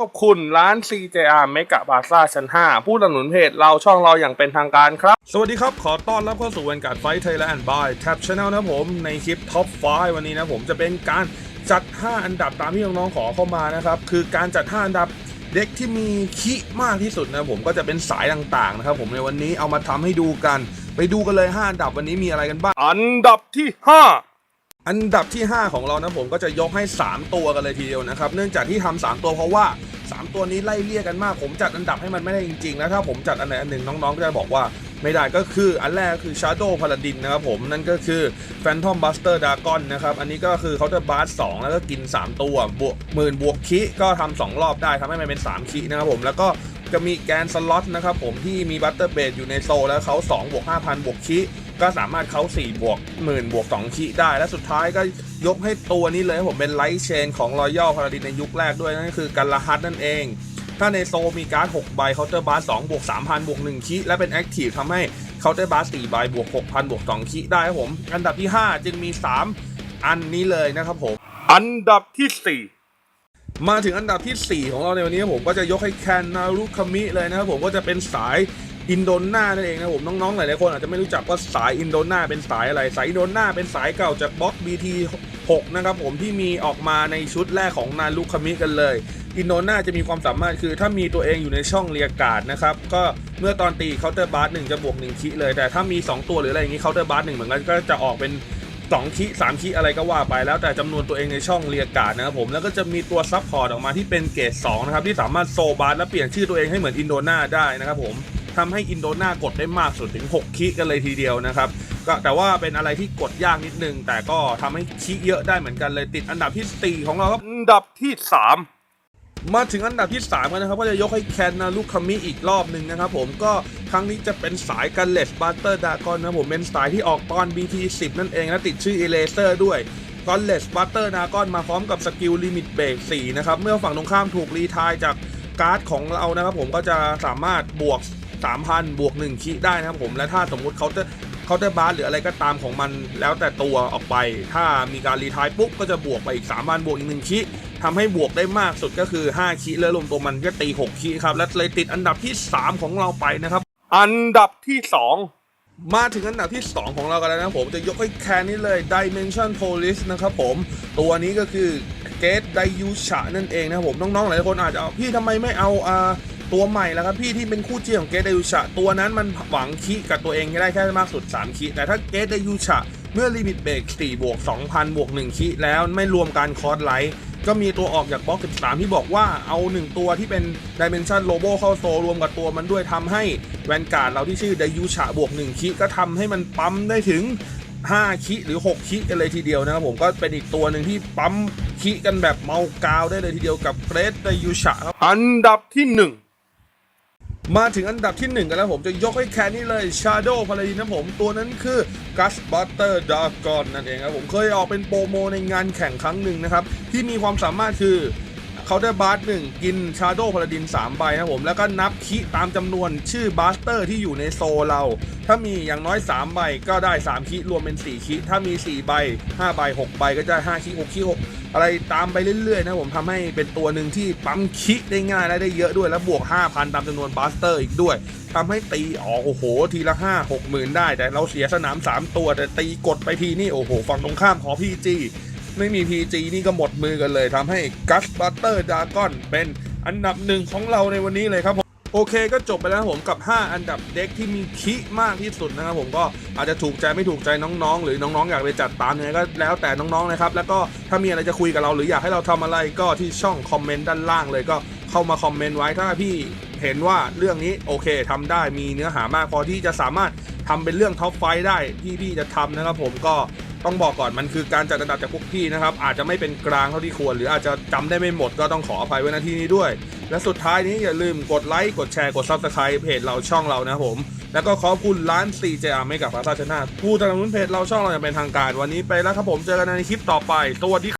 ขอบคุณร้าน CJR เมกะบาซ่าชั้น 5 ผู้สนับสนุนเพจเราช่องเราอย่างเป็นทางการครับ สวัสดีครับ ขอต้อนรับเข้าสู่วันการไฟไทยแลนด์บายแท็บช n แนลนะผม ในคลิปท็อป5วันนี้นะผมจะเป็นการจัด 5 อันดับตามที่น้องๆขอเข้ามานะครับ คือการจัด 5 อันดับเด็กที่มีคิมากที่สุดนะผมก็จะเป็นสายต่างๆนะครับผมในวันนี้เอามาทำให้ดูกัน ไปดูกันเลย 5 อันดับวันนี้มีอะไรกันบ้าง อันดับที่ 5อันดับที่ 5 ของเรานะผมก็จะยกให้ 3 ตัวกันเลยทีเดียวนะครับ เนื่องจากที่ทำ3ตัวเพราะว่า 3 ตัวนี้ไล่เลี่ยกันมาก ผมจัดอันดับให้มันไม่ได้จริงๆ แล้วถ้าผมจัดอันไหนอันหนึ่งน้องๆก็จะบอกว่าไม่ได้ก็คืออันแรกก็คือ Shadow Paladin นะครับผม นั่นก็คือ Phantom Buster Dragon นะครับ อันนี้ก็คือเขาจะบาส2แล้วก็กิน 3 ตัวบวกหมื่นบวกคิก็ทำสองรอบได้ทำให้มันเป็น 3 คินะครับผมแล้วก็จะมีแกนสล็อตนะครับผมที่มีบัตเตอร์เบดอยู่ในโซลแล้วเขา2บวก5,000 บวกคิ ก็สามารถเขา4บวกหมื่นบวก2คิได้ และสุดท้ายก็ยกให้ตัวนี้เลยครับผมเป็นไลท์เชนของรอยัลพาราดินในยุคแรกด้วย นั่นก็คือกันลาฮัตนั่นเอง ถ้าในโซลมีการ์ด6ใบเคาน์เตอร์บาร์2บวก3,000บวก1คิและเป็นแอคทีฟทำให้เคาน์เตอร์บาร์4ใบบวก6,000บวก2คิได้ครับผม อันดับที่ 5 จึงมี3อันนี้เลยนะครับผม อันดับที่ 4มาถึงอันดับทีสี่4 ของเราในวันนี้ผมก็จะยกให้แคนนารุคามิเลยนะครับผมก็จะเป็นสาย อินโดนานั่นเองนะผมน้องๆหลายๆคนอาจจะไม่รู้จักว่าสายอินโดนาเป็นสายอะไร สายอินโดนาเป็นสายเก่าจากบล็อก BT 6นะครับผมที่มีออกมาในชุดแรกของนารุคามิกันเลยอินโดนาจะมีความสามารถคือถ้ามีตัวเองอยู่ในช่องเรียกการ์ดนะครับก็เมื่อตอนตีเคาน์เตอร์บาร์หนึ่งจะบวก1คิเลย แต่ถ้ามี 2 ตัวหรืออะไรอย่างนี้เคาน์เตอร์บาร์หนึ่งเหมือนกันก็จะออกเป็น2คิ3คิอะไรก็ว่าไปแล้วแต่จำนวนตัวเองในช่องเรียกการ์ดนะครับผมแล้วก็จะมีตัวซับพอร์ตออกมาที่เป็นเกรด2นะครับที่สามารถโซบาร์และเปลี่ยนชื่อตัวเองให้เหมือนอินโดนาได้นะครับผม ทำให้อินโดนากดได้มากสุดถึง 6 คิกันเลยทีเดียวนะครับ ก็แต่ว่าเป็นอะไรที่กดยากนิดนึง แต่ก็ทำให้คิเยอะได้เหมือนกันเลยติดอันดับที่ 4 ของเราครับอันดับที่ 3มาถึงอันดับที่ 3 กันนะครับ ก็จะยกให้แคนนารุคามิอีกรอบหนึ่งนะครับผมก็ครั้งนี้จะเป็นสายกันเลสบัตเตอร์ดากอนนะผมเป็นสายที่ออกตอน BT 10 นั่นเองและติดชื่อเอเลเซอร์ด้วยกอนเลสบัตเตอร์ดากอนมาพร้อมกับสกิลลิมิตเบรก4นะครับ เมื่อฝั่งตรงข้ามถูกรีทายจากการ์ดของเรานะครับผมก็จะสามารถบวก 3,000 บวก 1 คิได้นะครับผมและถ้าสมมุติเขาจะเขาจะบาร์หรืออะไรก็ตามของมันแล้วแต่ตัวออกไป ถ้ามีการรีทายปุ๊บก็จะบวกไปอีก3,000บวกอีก 1 คิทำให้บวกได้มากสุดก็คือ 5 คิแล้วรวมตัวมันก็ตี 6 คิครับ และเลยติดอันดับที่ 3 ของเราไปนะครับ อันดับที่ 2 มาถึงอันดับที่ 2 ของเรากันแล้วนะผมจะยกให้แคนนี้เลย Dimension Police นะครับผม ตัวนี้ก็คือเกตไดยูชะนั่นเองนะครับผมน้องๆหลายคนอาจจะเอาพี่ทำไมไม่เอาอ่า ตัวใหม่แล้วครับพี่ที่เป็นคู่เจียของเกตไดยูชะตัวนั้นมันหวังคิกับตัวเองได้แค่มากสุด 3 คิ แต่ถ้าเกตไดยูชะเมื่อลิมิตเบรก4บวก2,000บวก1คิแล้วไม่รวมการคอร์สไลท์ก็มีตัวออกจากบล็อก13ที่บอกว่าเอา 1 ตัวที่เป็น Dimension Lobo เข้าโซรวมกับตัวมันด้วยทำให้แวนการ์ดเราที่ชื่อไดยูชะบวก1คิก็ทำให้มันปั๊มได้ถึง 5 คิหรือ 6 คิกันเลยทีเดียวนะครับผมก็เป็นอีกตัวหนึ่งที่ปั๊มคิกันแบบเมากาวได้เลยทีเดียวกับเกรดไดยูชะครับอันดับที่ 1 มาถึงอันดับที่ 1 กันแล้วผมจะยกให้แคนนี่เลย Shadow Paladin นะผมตัวนั้นคือ Gus Buster Dragon นั่นเองครับผมเคยออกเป็นโปรโมในงานแข่งครั้งหนึ่งนะครับ ที่มีความสามารถคือ เขาได้บาร์หนึ่งกิน Shadow Paladin 3ใบนะผมแล้วก็นับคิตามจำนวนชื่อบัสเตอร์ที่อยู่ในโซเรา ถ้ามีอย่างน้อย 3 ใบก็ได้ 3 คิรวมเป็น 4 คิถ้ามี 4 ใบ 5 ใบ 6 ใบก็จะได้5คิ6คิ6อะไรตามไปเรื่อยๆนะผมทำให้เป็นตัวหนึ่งที่ปั๊มคิได้ง่ายและได้เยอะด้วยแล้วบวก 5,000 ตามจำนวนบัสเตอร์อีกด้วยทำให้ตีออกโอ้โห ทีละ 5 6หมื่นได้ แต่เราเสียสนาม 3 ตัวแต่ตีกดไปทีนี่โอ้โหฝั่งตรงข้ามขอพีจี ไม่มี PG นี่ก็หมดมือกันเลยทำให้กัสบัตเตอร์ดากอนเป็นอันดับหนึ่งของเราในวันนี้เลยครับผมโอเคก็จบไปแล้วผมกับ 5 อันดับเด็กที่มีคิมากที่สุดนะครับผมก็อาจจะถูกใจไม่ถูกใจน้องๆ หรือน้องๆ อยากไปจัดตามยังไงก็แล้วแต่น้องๆนะครับแล้วก็ถ้ามีอะไรจะคุยกับเราหรืออยากให้เราทำอะไรก็ที่ช่องคอมเมนต์ด้านล่างเลยก็เข้ามาคอมเมนต์ไว้ถ้าพี่เห็นว่าเรื่องนี้โอเคทำได้มีเนื้อหามากพอที่จะสามารถทำเป็นเรื่องท็อปไฟได้ที่พี่จะทำนะครับผมก็ ต้องบอกก่อนมันคือการจัดอันดับจากพวกพี่นะครับ อาจจะไม่เป็นกลางเท่าที่ควร หรืออาจจะจำได้ไม่หมดก็ต้องขออภัยไว้ณที่นี้ด้วย และสุดท้ายนี้อย่าลืมกดไลค์กดแชร์กดซับสไครป์เพจเราช่องเรานะผม แล้วก็ขอบคุณร้าน CJR ไม่กับพาซาชนะผู้สนับสนุนเพจเราช่องเราอย่างเป็นทางการวันนี้ไปแล้วครับผมเจอกันในคลิปต่อไปสวัสดี